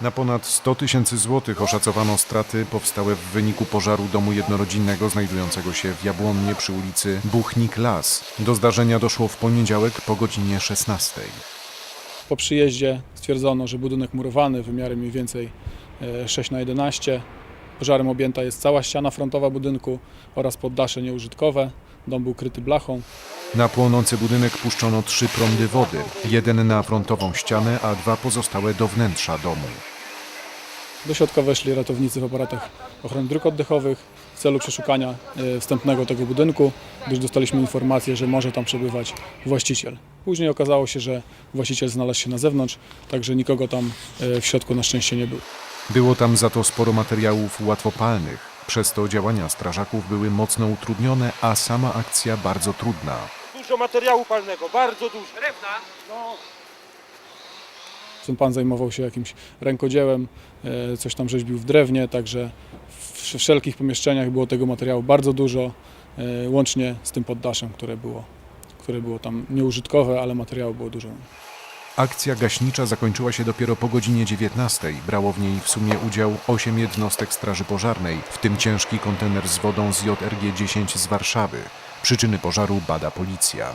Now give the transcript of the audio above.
Na ponad 100 tysięcy złotych oszacowano straty powstałe w wyniku pożaru domu jednorodzinnego znajdującego się w Jabłonnie przy ulicy Buchnik Las. Do zdarzenia doszło w poniedziałek po godzinie 16. Po przyjeździe stwierdzono, że budynek murowany, wymiary mniej więcej e, 6 na 11 Pożarem objęta jest cała ściana frontowa budynku oraz poddasze nieużytkowe. Dom był kryty blachą. Na płonący budynek puszczono trzy prądy wody, jeden na frontową ścianę, a dwa pozostałe do wnętrza domu. Do środka weszli ratownicy w aparatach ochrony dróg oddechowych w celu przeszukania e, wstępnego tego budynku, gdyż dostaliśmy informację, że może tam przebywać właściciel. Później okazało się, że właściciel znalazł się na zewnątrz, także nikogo tam e, w środku na szczęście nie było. Było tam za to sporo materiałów łatwopalnych, przez to działania strażaków były mocno utrudnione, a sama akcja bardzo trudna. Dużo materiału palnego, bardzo dużo. Drewna? No, Ten pan zajmował się jakimś rękodziełem, e, coś tam rzeźbił w drewnie, także w wszelkich pomieszczeniach było tego materiału bardzo dużo, e, łącznie z tym poddaszem, które było, które było tam nieużytkowe, ale materiału było dużo. Akcja gaśnicza zakończyła się dopiero po godzinie 19. Brało w niej w sumie udział 8 jednostek Straży Pożarnej, w tym ciężki kontener z wodą z JRG 10 z Warszawy. Przyczyny pożaru bada policja.